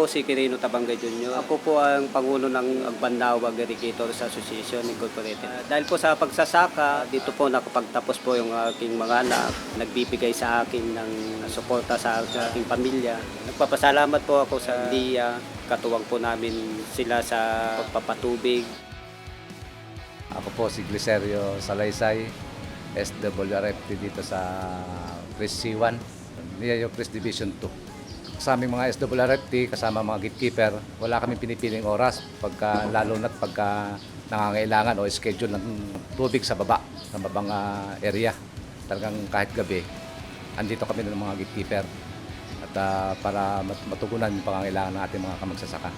po si Quirino Tabangay Jr. Ako po ang Pangulo ng Agbanawag Irrigators Association Incorporated. Ah, dahil po sa pagsasaka, dito po nakapagtapos po yung aking mga anak. Nagbibigay sa akin ng suporta sa, sa aking pamilya. Nagpapasalamat po ako sa DIA. Katuwang po namin sila sa pagpapatubig. Ako po si Glicerio Salaysay, SWRFT dito sa Chris C1, Niayo Chris Division 2. Sa aming mga SWRFT, kasama mga gatekeeper, wala kami pinipiling oras pagka, lalo na't pagka nangangailangan o schedule ng tubig sa baba, sa babang ah, area. Talagang kahit gabi, andito kami ng mga gatekeeper at ah, para mat- matugunan yung pangangailangan ng ating mga kamagsasaka.